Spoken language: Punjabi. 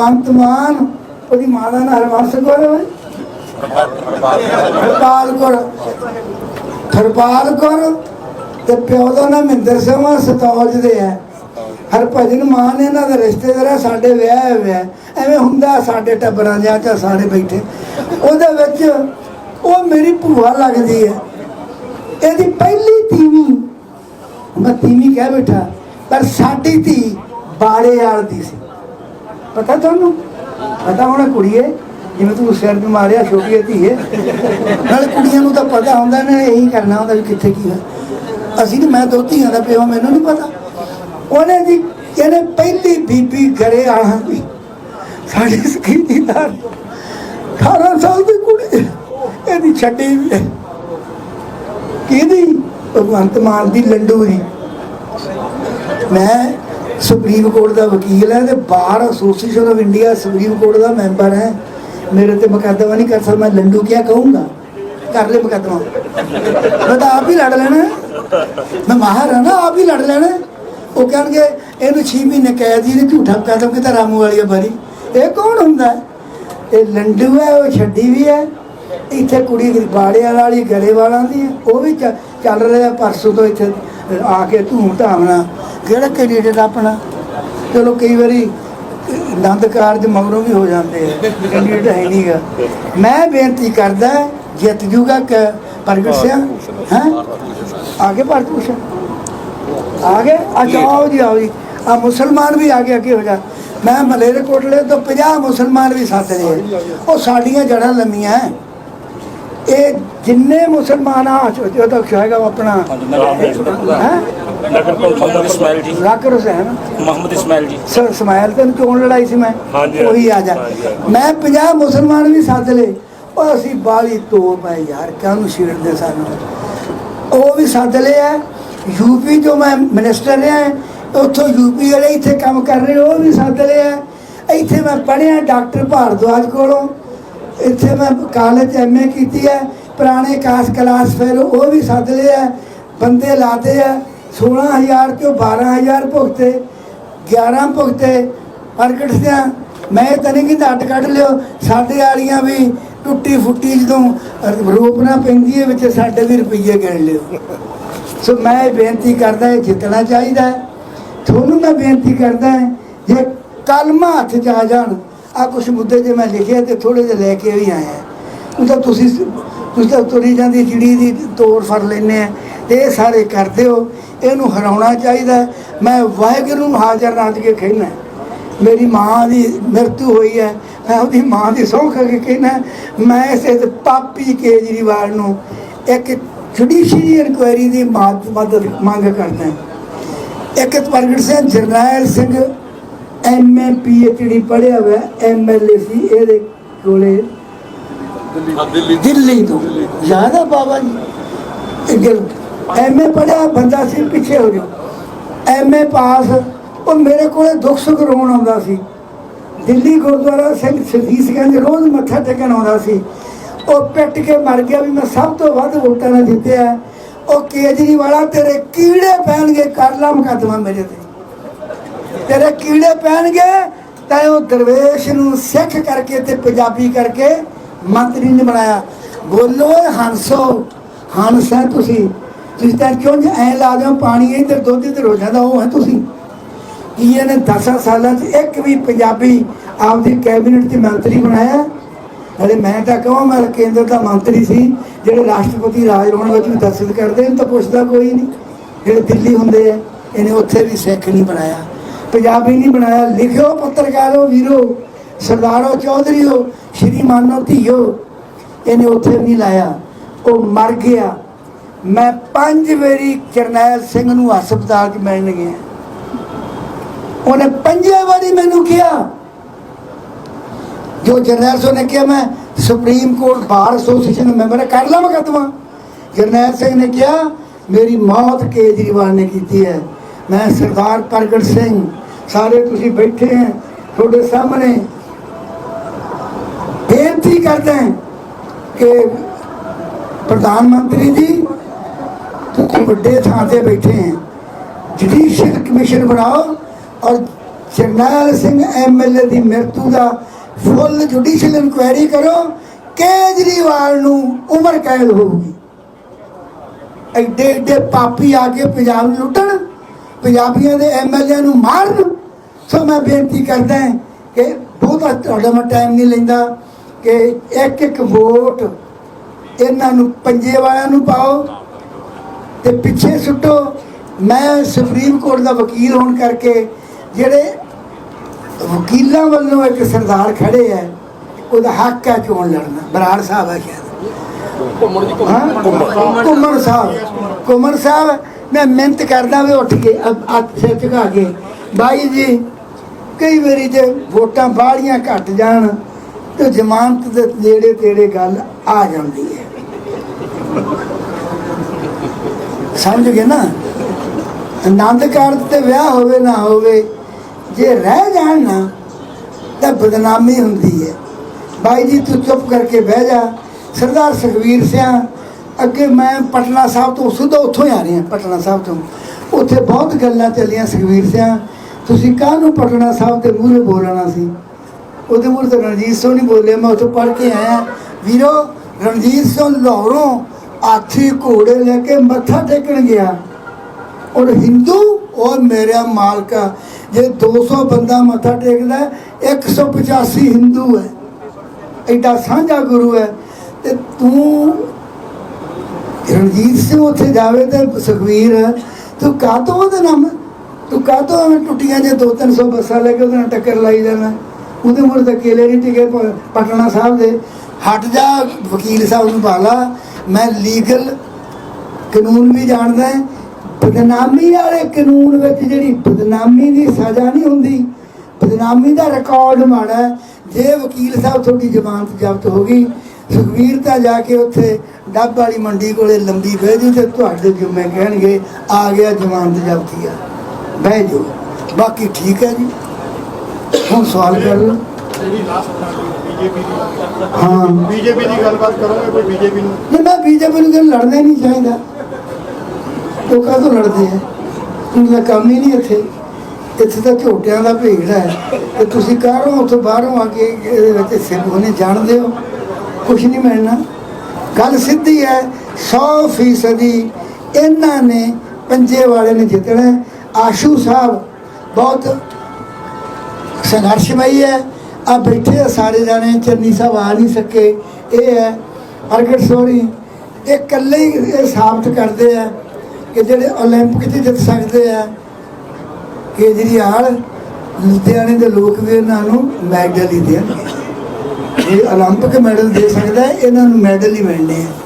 ਭਗਵੰਤ ਮਾਨ, ਉਹਦੀ ਮਾਂ ਦਾ ਨਾਂ ਹਰਵੰਸ ਕੌਰ ਹੈ ਹਰਪਾਲ ਕੌਰ। ਹਰਪਾਲ ਕੌਰ ਤੇ ਪਿਓ ਦਾ ਨਾਮ ਮਹਿੰਦਰ ਸਿੰਘ ਆ, ਸਤੌਜ ਦੇ ਹੈ ਹਰਭਜਨ ਮਾਨ ਇਹਨਾਂ ਦਾ ਰਿਸ਼ਤੇਦਾਰ ਹੈ ਸਾਡੇ ਵਿਆਹ ਵਿਆਹ ਐਵੇਂ ਹੁੰਦਾ ਸਾਡੇ ਟੱਬਰਾਂ ਜਾਂ ਚ ਸਾਰੇ ਬੈਠੇ। ਉਹਦੇ ਵਿੱਚ ਉਹ ਮੇਰੀ ਭੂਆ ਲੱਗਦੀ ਹੈ। ਇਹਦੀ ਪਹਿਲੀ ਤੀਵੀਂ, ਮੈਂ ਤੀਵੀਂ ਕਹਿ ਬੈਠਾ, ਪਰ ਸਾਡੀ ਧੀ ਬਾੜੇ ਵਾਲ ਦੀ ਸੀ। ਪਤਾ ਤੁਹਾਨੂੰ? ਪਤਾ ਹੋਣਾ ਕੁੜੀਏ, ਜਿਵੇਂ ਤੂੰ ਸਿਰ ਤੇ ਮਾਰਿਆ, ਛੋਟੀ ਜਿਹੀ ਧੀ ਨਾਲ ਕੁੜੀਆਂ ਨੂੰ ਤਾਂ ਪਤਾ ਹੁੰਦਾ ਨੇ ਇਹੀ ਕਰਨਾ ਹੁੰਦਾ ਵੀ ਕਿੱਥੇ ਕੀ ਹੈ। ਅਸੀਂ ਤੇ ਮੈਂ ਦੋ ਧੀਆਂ ਦਾ ਪਿਓ ਮੈਨੂੰ ਨਹੀਂ ਪਤਾ। ਉਹਨੇ ਜੀ, ਇਹਨੇ ਪਹਿਲੀ ਬੀਬੀ ਘਰੇ ਆਣਾ ਦੀ। ਸਾਡੀ ਸਕੀਨੀਦਾਰ 18 ਸਾਲ ਦੀ ਕੁੜੀ। ਇਹਦੀ ਛੱਡੀ ਵੀ ਕਿਹਦੀ? ਭਗਵੰਤ ਮਾਨ ਦੀ ਲੰਡੂ ਮੈਂ ਸੁਪਰੀਮ ਕੋਰਟ ਦਾ ਵਕੀਲ ਹੈ ਤੇ bar association of India supreme court the member ਹੈ। ਮੇਰੇ ਤੇ ਮੁਕੱਦਮਾ ਨਹੀਂ ਕਰ ਸਕਦਾ, ਮੈਂ ਲੰਡੂ ਕਿਆ ਕਹੂੰਗਾ? ਕਰ ਲੈ ਮੁਕੱਦਮਾ। ਮੈਂ ਤਾਂ ਆਪ ਹੀ ਲੜ ਲੈਣਾ ਮੈਂ ਮਾਹਰ ਹਾਂ ਨਾ, ਆਪ ਹੀ ਲੜ ਲੈਣਾ ਉਹ ਕਹਿਣਗੇ, ਇਹਨੂੰ 6 ਮਹੀਨੇ ਕੈਦ ਹੀ ਨੇ ਝੂਠਾ ਕਦਮ ਕਿਤਾ ਰਾਮੂ ਵਾਲੀ ਬਰੀ। ਇਹ ਕੌਣ ਹੁੰਦਾ ਇਹ ਲੰਡੂ ਹੈ, ਉਹ ਛੱਡੀ ਵੀ ਹੈ। ਇੱਥੇ ਕੁੜੀ ਦੀ ਬਾੜੇ ਵਾਲੀ ਗਲੇ ਵਾਲਾਂ ਦੀ ਉਹ ਵੀ ਚ- ਚੱਲ ਰਿਹਾ ਪਰਸੋਂ ਤੋਂ ਇੱਥੇ ਆ ਕੇ ਧੂਮ ਧਾਮ ਨਾਲ। ਕਿਹੜਾ ਕੈਂਡੀਡੇਟ ਆਪਣਾ? ਚਲੋ ਕਈ ਵਾਰੀ ਆਨੰਦ ਕਾਰਜ ਮਗਰੋਂ ਵੀ ਹੋ ਜਾਂਦੇ ਆ। ਕੈਂਡੀਡੇਟ ਹੈ ਨਹੀਂਗਾ ਮੈਂ ਬੇਨਤੀ ਕਰਦਾ ਜਿੱਤ ਜੂਗਾ ਕਿ ਪ੍ਰਗਟ ਸਿੰਘ। ਹੈ? ਆਗੇ ਭਾਰਤ ਭੂਸ਼ਣ? ਆ ਗਏ? ਆ ਜਾਓ ਜੀ ਆਓ ਜੀ। ਆ ਮੁਸਲਮਾਨ ਵੀ ਆ ਗਏ ਅੱਗੇ ਹੋ ਜਾ। ਮੈਂ ਮਲੇਰੇ ਕੋਟਲੇ ਤੋਂ 50 ਮੁਸਲਮਾਨ ਵੀ ਸਾਥ ਰਹੇ ਉਹ ਸਾਡੀਆਂ ਜੜਾਂ ਲੰਮੀਆਂ ਹੈ। ਇਹ ਜਿੰਨੇ ਮੁਸਲਮਾਨ ਆ ਜੋ ਹੋਏਗਾ ਉਹ ਆਪਣਾ ਹੈ? ਨਗਰ ਕੌਂਸਲ ਇਸਮਾਇਲ ਜੀ। ਰਾਕਰ ਹੁਸੈਨ ਮੁਹੰਮਦ ਇਸਮਾਇਲ ਜੀ। ਸ- ਸਮਾਇਲ ਤੇ ਚੋਣ ਲੜਾਈ ਸੀ ਮੈਂ? ਉਹੀ ਆ ਜਾ। ਹਾਂਜੀ। ਮੈਂ 50 ਮੁਸਲਮਾਨ ਵੀ ਸੱਦ ਲਏ। ਉਹ ਅਸੀਂ ਬਾਲੀ ਤੋੜ ਪਏ ਯਾਰ ਕਾਹਨੂੰ ਛੇੜਦੇ ਸਾਨੂੰ? ਉਹ ਵੀ ਸੱਦ ਲਏ ਆ। ਯੂਪੀ ਤੋਂ ਮੈਂ ਮਿਨਿਸਟਰ ਰਿਹਾ ਉੱਥੋਂ ਯੂਪੀ ਵਾਲੇ ਇੱਥੇ ਕੰਮ ਕਰ ਰਹੇ ਉਹ ਵੀ ਸੱਦ ਲਏ ਆ। ਇੱਥੇ ਮੈਂ ਪੜ੍ਹਿਆ ਡਾਕਟਰ ਭਾਰਦਵਾਜ ਕੋਲੋਂ। ਇੱਥੇ ਮੈਂ ਕਾਲਜ ਐਮਏ ਕੀਤੀ ਹੈ, ਪੁਰਾਣੇ ਕਾਸ ਕਲਾਸ ਫਿਰ ਉਹ ਵੀ ਸੱਦ ਲਏ ਆ ਬੰਦੇ ਲਾਤੇ ਆ 16000 ਚੋਂ 12000 ਭੁਗਤੇ 11 ਭੁਗਤੇ, ਪ੍ਰਗਟ ਸਿਆ। ਮੈਂ ਤਾਂ ਨਹੀਂ ਕਿ ਅੱਡ ਕੱਢ ਲਿਓ, ਸਾਡੇ ਵਾਲੀਆਂ ਵੀ ਟੁੱਟੀ ਫੁੱਟੀ ਜਦੋਂ ਰੋਪਣਾ ਪੈਂਦੀ ਹੈ ਵਿੱਚ ਸਾਡੇ ਵੀ ਰੁਪਈਏ ਗਿਣ ਲਿਓ। ਸੋ ਮੈਂ ਇਹ ਬੇਨਤੀ ਕਰਦਾ, ਇਹ ਜਿੱਤਣਾ ਚਾਹੀਦਾ ਤੁਹਾਨੂੰ ਮੈਂ ਬੇਨਤੀ ਕਰਦਾ ਜੇ ਕਲਮਾ ਹੱਥ 'ਚ ਆ ਜਾਣ ਆ ਕੁਝ ਮੁੱਦੇ ਜੇ ਮੈਂ ਲਿਖਿਆ ਤੇ ਥੋੜੇ ਜਿਹਾ ਲੈ ਕੇ ਵੀ ਆਇਆ ਉਹ ਤਾਂ ਤੁਸੀਂ ਤੁਸੀਂ ਤਾਂ ਤੁਰੀ ਜਾਂਦੀ ਚਿੜੀ ਦੀ ਤੋੜ ਫੜ ਲੈਨੇ ਆ। ਤੇ ਇਹ ਸਾਰੇ ਕਰਦੇ ਹੋ, ਇਹਨੂੰ ਹਰਾਉਣਾ ਚਾਹੀਦਾ ਮੈਂ ਵਾਹਿਗੁਰੂ ਨੂੰ ਹਾਜ਼ਰ ਨਾਚ ਕੇ ਕਹਿਣਾ ਮੇਰੀ ਮਾਂ ਦੀ ਮਰਤੂ ਹੋਈ ਹੈ, ਮੈਂ ਉਹਦੀ ਮਾਂ ਦੀ ਸਹੁੰ ਖਾ ਕੇ ਕਹਿਣਾ ਮੈਂ ਇਸੇ ਪਾਪੀ ਕੇਜਰੀਵਾਲ ਨੂੰ ਇੱਕ ਜੁਡੀਸ਼ੀਅਰੀ ਇਨਕੁਆਇਰੀ ਦੀ ਮਾਦ- ਮਦਦ ਮੰਗ ਕਰਦਾ ਇੱਕ ਪ੍ਰਗਟ ਸਿੰਘ ਜਰਨੈਲ ਸਿੰਘ ਐਮਏ ਪੀਐਚਡੀ ਪੜ੍ਹਿਆ ਹੋਇਆ ਐਮਐਲਏ ਸੀ ਇਹਦੇ ਕੋਲੇ। ਦਿੱਲੀ ਤੋਂ। ਜ਼ਿਆਦਾ ਬਾਬਾ ਜੀ? ਐਮਏ ਪੜ੍ਹਿਆ ਬੰਦਾ ਸੀ ਪਿੱਛੇ ਹੋ ਜਾ ਐਮਏ ਪਾਸ ਉਹ ਮੇਰੇ ਕੋਲੇ ਦੁੱਖ ਸੁੱਖ ਰੋਣ ਆਉਂਦਾ ਸੀ। ਦਿੱਲੀ ਗੁਰਦੁਆਰਾ ਸਿੰਘ ਸਤੀਸ਼ਗੰਜ ਰੋਜ਼ ਮੱਥਾ ਟੇਕਣ ਆਉਂਦਾ ਸੀ। ਉਹ ਪਿੱਟ ਕੇ ਮਰ ਗਿਆ ਵੀ ਮੈਂ ਸਭ ਤੋਂ ਵੱਧ ਵੋਟਾਂ ਨਾਲ ਜਿੱਤਿਆ। ਉਹ ਕੇਜਰੀਵਾਲਾ ਤੇਰੇ ਕੀੜੇ ਪੈਣਗੇ ਕਰ ਲਾ ਮੁਕੱਦਮਾ ਮੇਰੇ ਤੇ। ਤੇਰੇ ਕੀੜੇ ਪੈਣਗੇ ਤਾਂ ਉਹ ਦਰਵੇਸ਼ ਨੂੰ ਸਿੱਖ ਕਰਕੇ ਤੇ ਪੰਜਾਬੀ ਕਰਕੇ ਮੰਤਰੀ ਨੇ ਬਣਾਇਆ। ਬੋਲੋ ਏ ਹੰਸੋ, ਹੰਸ ਹੈ ਤੁਸੀਂ। ਤੁਸੀਂ ਤਾਂ ਕਿਉਂ ਐ ਲਾ ਦਿਓ, ਪਾਣੀ ਇੱਧਰ ਦੁੱਧ ਇੱਧਰ ਹੋ ਜਾਂਦਾ, ਉਹ ਹੈ ਤੁਸੀਂ। ਕੀ ਇਹਨੇ 10 ਸਾਲਾਂ 'ਚ ਇੱਕ ਵੀ ਪੰਜਾਬੀ ਆਪਦੀ ਕੈਬਨਿਟ 'ਚ ਮੰਤਰੀ ਬਣਾਇਆ? ਹਲੇ ਮੈਂ ਤਾਂ ਕਹਾਂ, ਮੈਂ ਕੇਂਦਰ ਦਾ ਮੰਤਰੀ ਸੀ, ਜਿਹੜੇ ਰਾਸ਼ਟਰਪਤੀ ਰਾਜ ਰੋਣ ਵਿੱਚ ਵੀ ਦਸਤ ਕਰਦੇ ਨੇ ਤਾਂ ਪੁੱਛਦਾ ਕੋਈ ਨਹੀਂ ਜਿਹੜੇ ਦਿੱਲੀ ਹੁੰਦੇ ਆ, ਇਹਨੇ ਉੱਥੇ ਵੀ ਸਿੱਖ ਨਹੀਂ ਬਣਾਇਆ। ਪੰਜਾਬੀ ਨਹੀਂ ਬਣਾਇਆ। ਲਿਖਿਓ ਪੱਤਰਕਾਰੋ ਵੀਰੋ, ਸਰਦਾਰੋ ਚੌਧਰੀਓ, ਸ਼੍ਰੀ ਮਾਨੋ ਧੀਓ, ਇਹਨੇ ਉੱਥੇ ਵੀ ਨਹੀਂ ਲਾਇਆ। ਉਹ ਮਰ ਗਿਆ। ਮੈਂ ਪੰਜ ਵਾਰੀ ਜਰਨੈਲ ਸਿੰਘ ਨੂੰ ਹਸਪਤਾਲ 'ਚ ਮਿਲਣ ਗਿਆ। ਉਹਨੇ ਪੰਜੇ ਵਾਰੀ ਮੈਨੂੰ ਕਿਹਾ। ਜੋ ਜਰਨੈਲ ਸਿੰਘ ਨੇ ਕਿਹਾ, ਮੈਂ ਸੁਪਰੀਮ ਕੋਰਟ ਬਾਰ ਐਸੋਸੀਏਸ਼ਨ ਦਾ ਮੈਂਬਰ ਕਰ ਲਾ ਮੁਕੱਦਮਾ। ਜਰਨੈਲ ਸਿੰਘ ਨੇ ਕਿਹਾ, ਮੇਰੀ ਮੌਤ ਕੇਜਰੀਵਾਲ ਨੇ ਕੀਤੀ ਹੈ। ਮੈਂ ਸਰਦਾਰ ਪ੍ਰਗਟ ਸਿੰਘ, ਸਾਰੇ ਤੁਸੀਂ ਬੈਠੇ ਹੈ, ਤੁਹਾਡੇ ਸਾਹਮਣੇ। ਬੇਨਤੀ ਕਰਦਾ ਹਾਂ ਕਿ ਪ੍ਰਧਾਨ ਮੰਤਰੀ ਜੀ, ਤੁਸੀਂ ਵੱਡੇ ਥਾਂ ਤੇ ਬੈਠੇ ਹੈ। ਜੁਡੀਸ਼ੀਅਲ ਕਮਿਸ਼ਨ ਬਣਾਓ ਔਰ ਜਰਨੈਲ ਸਿੰਘ ਐਮਐਲਏ ਦੀ ਮ੍ਰਿਤੂ ਦਾ ਫੁੱਲ ਜੁਡੀਸ਼ੀਅਲ ਇਨਕੁਆਇਰੀ ਕਰੋ, ਕੇਜਰੀਵਾਲ ਨੂੰ ਉਮਰ ਕੈਦ ਹੋਊਗੀ ਐਡੇ ਐਡੇ ਪਾਪੀ ਆ ਕੇ ਪੰਜਾਬ ਨੂੰ ਲੁੱਟਣ। ਪੰਜਾਬੀਆਂ ਦੇ ਐਮਐਲਏ ਨੂੰ ਮਾਰਨ। ਸੋ ਮੈਂ ਬੇਨਤੀ ਕਰਦਾ ਕਿ ਬਹੁਤਾ ਤੁਹਾਡਾ ਮੈਂ ਟਾਈਮ ਨਹੀਂ ਲੈਂਦਾ ਕਿ ਇੱਕ ਇੱਕ ਵੋਟ ਇਹਨਾਂ ਨੂੰ ਪੰਜੇ ਵਾਲਿਆਂ ਨੂੰ ਪਾਓ ਤੇ ਪਿੱਛੇ ਸੁੱਟੋ। ਮੈਂ ਸੁਪਰੀਮ ਕੋਰਟ ਦਾ ਵਕੀਲ ਹੋਣ ਕਰਕੇ ਜਿਹੜੇ ਵਕੀਲਾਂ ਵੱਲੋਂ ਇੱਕ ਸਰਦਾਰ ਖੜੇ ਹੈ ਉਹਦਾ ਹੱਕ ਹੈ ਚੋਣ ਲੜਨਾ ਬਰਾੜ ਸਾਹਿਬ ਹੈ ਸ਼ਾਇਦ? ਕੁਮਰ ਸਾਹਿਬ। ਕੁਮਰ ਸਾਹਿਬ। ਮੈਂ ਮਿਹਨਤ ਕਰਦਾ ਵੀ ਉੱਠ ਕੇ ਹੱਥ ਸਿਰ ਝੁਕਾ ਕੇ। ਬਾਈ ਜੀ, ਕਈ ਵਾਰੀ ਜੇ ਵੋਟਾਂ ਬਾਹਲੀਆਂ ਘਟ ਜਾਣ, ਤੇ ਜ਼ਮਾਨਤ ਦੇ ਨੇੜੇ ਤੇੜੇ ਗੱਲ ਆ ਜਾਂਦੀ ਹੈ। ਸਮਝ ਗਏ ਨਾ? ਆਨੰਦ ਕਾਰਜ ਤੇ ਵਿਆਹ ਹੋਵੇ ਨਾ ਹੋਵੇ, ਜੇ ਰਹਿ ਜਾਣ ਨਾ, ਤਾਂ ਬਦਨਾਮੀ ਹੁੰਦੀ ਹੈ। ਬਾਈ ਜੀ, ਤੂੰ ਚੁੱਪ ਕਰਕੇ ਬਹਿ ਜਾ। ਸਰਦਾਰ ਸੁਖਵੀਰ ਸਿੰਘ ਅੱਗੇ ਮੈਂ ਪਟਨਾ ਸਾਹਿਬ ਤੋਂ ਸਿੱਧਾ ਉੱਥੋਂ ਹੀ ਆ ਰਿਹਾ ਪਟਨਾ ਸਾਹਿਬ ਤੋਂ। ਉੱਥੇ ਬਹੁਤ ਗੱਲਾਂ ਚੱਲੀਆਂ ਸੁਖਵੀਰ ਸਿੰਘ ਤੁਸੀਂ ਕਾਹਨੂੰ ਪਟਨਾ ਸਾਹਿਬ ਦੇ ਮੂਹਰੇ ਬੋਲਣਾ ਸੀ? ਉਹਦੇ ਮੂਹਰੇ ਤਾਂ ਰਣਜੀਤ ਸਿੰਘ ਨਹੀਂ ਬੋਲੇ ਮੈਂ ਉੱਥੋਂ ਪੜ੍ਹ ਕੇ ਆਇਆ। ਵੀਰੋ ਰਣਜੀਤ ਸਿੰਘ ਲਾਹੌਰੋਂ ਹਾਥੀ ਘੋੜੇ ਲੈ ਕੇ ਮੱਥਾ ਟੇਕਣ ਗਿਆ। ਔਰ ਹਿੰਦੂ ਔਰ ਮੇਰਾ ਮਾਲਕਾ ਜੇ 200 ਬੰਦਾ ਮੱਥਾ ਟੇਕਦਾ ਹੈ, 185 ਹਿੰਦੂ ਹੈ। ਐਡਾ ਸਾਂਝਾ ਗੁਰੂ ਹੈ। ਤੇ ਤੂੰ ਰਣਜੀਤ ਸਿੰਘ ਉੱਥੇ ਜਾਵੇ ਤੇ ਸੁਖਵੀਰ, ਤੂੰ ਕਾਹਤੋਂ ਉਹਦੇ ਨਾਮ? ਤੂੰ ਕਾਹਤੋਂ ਐਵੇਂ ਟੁੱਟੀਆਂ ਜੇ 2-300 ਬੱਸਾਂ ਲੈ ਕੇ ਉਹਦੇ ਨਾਲ ਟੱਕਰ ਲਾਈ ਜਾਣਾ? ਉਹਦੇ ਮੁਰ ਤਾਂ ਕੇਲੇ ਨਹੀਂ ਟਿਕੇ ਪਟਨਾ ਸਾਹਿਬ ਦੇ। ਹਟ ਜਾ, ਵਕੀਲ ਸਾਹਿਬ ਨੂੰ ਬਾਲਾ ਮੈਂ ਲੀਗਲ ਕਾਨੂੰਨ ਵੀ ਜਾਣਦਾ ਹੈ। ਬਦਨਾਮੀ ਵਾਲੇ ਕਾਨੂੰਨ ਵਿੱਚ ਜਿਹੜੀ ਬਦਨਾਮੀ ਦੀ ਸਜ਼ਾ ਨਹੀਂ ਹੁੰਦੀ, ਬਦਨਾਮੀ ਦਾ ਰਿਕਾਰਡ ਮਾੜਾ ਜੇ ਵਕੀਲ ਸਾਹਿਬ ਤੁਹਾਡੀ ਜ਼ਮਾਨਤ ਜ਼ਬਤ ਹੋ ਗਈ, ਸੁਖਵੀਰ ਤਾਂ ਜਾ ਕੇ ਉੱਥੇ ਡੱਬ ਵਾਲੀ ਮੰਡੀ ਕੋਲੇ ਲੰਬੀ ਬਹਿ ਜੂ ਤੇ ਤੁਹਾਡੇ ਜੁਮੇ ਕਹਿਣਗੇ ਆ ਗਿਆ ਜ਼ਮਾਨਤ ਜ਼ਬਤੀ ਆ ਬਹਿ ਜਾਓ। ਬਾਕੀ ਠੀਕ ਹੈ ਜੀ। ਹੁਣ ਸਵਾਲ ਕਰ ਲਓ। ਹਾਂ ਬੀਜੇਪੀ ਦੀ। ਗੱਲਬਾਤ ਕਰੋਗੇ ਕੋਈ ਬੀਜੇਪੀ ਨੂੰ? ਨਹੀਂ ਮੈਂ ਬੀਜੇਪੀ ਨੂੰ ਲੜਨਾ ਨਹੀਂ ਚਾਹੀਦਾ। ਉਹ ਕਾਹਤੋਂ ਲੜਦੇ ਆ? ਉਹਨਾਂ ਕੰਮ ਹੀ ਨਹੀਂ ਇੱਥੇ। ਇੱਥੇ ਤਾਂ ਝੋਟਿਆਂ ਦਾ ਭੀੜ ਹੈ। ਤੇ ਤੁਸੀਂ ਕਾਹਰੋਂ ਉੱਥੋਂ ਬਾਹਰੋਂ ਆ ਕੇ ਇਹਦੇ ਵਿੱਚ ਹਿੱਸੇ ਉਹਨੇ ਜਾਣਦੇ ਹੋ? ਕੁਝ ਨਹੀਂ ਮਿਲਣਾ। ਗੱਲ ਸਿੱਧੀ ਹੈ 100 ਫੀਸਦੀ ਇਹਨਾਂ ਨੇ ਪੰਜੇ ਵਾਲੇ ਨੇ ਜਿੱਤਣਾ ਹੈ। ਆਸ਼ੂ ਸਾਹਿਬ ਬਹੁਤ ਸੰਘਰਸ਼ਮਈ ਹੈ ਆ ਬੈਠੇ ਆ ਸਾਰੇ ਜਾਣੇ ਚੰਨੀ ਸਾਹਿਬ ਆ ਨਹੀਂ ਸਕੇ ਇਹ ਹੈ ਪ੍ਰਗਟ ਸੋਰੀ ਇਹ ਇਕੱਲੇ ਹੀ ਇਹ ਸਾਬਤ ਕਰਦੇ ਆ ਕਿ ਜਿਹੜੇ 올림픽 'ਚ ਜਿੱਤ ਸਕਦੇ ਆ ਕੇਜਰੀਵਾਲ ਲੁਧਿਆਣੇ ਦੇ ਲੋਕ ਵੀ ਇਹਨਾਂ ਨੂੰ ਮੈਡਲ ਹੀ ਦੇਣਗੇ ਇਹ 올림픽 ਮੈਡਲ ਦੇ ਸਕਦਾ ਹੈ, ਇਹਨਾਂ ਨੂੰ ਮੈਡਲ ਹੀ ਮਿਲਣੇ ਆ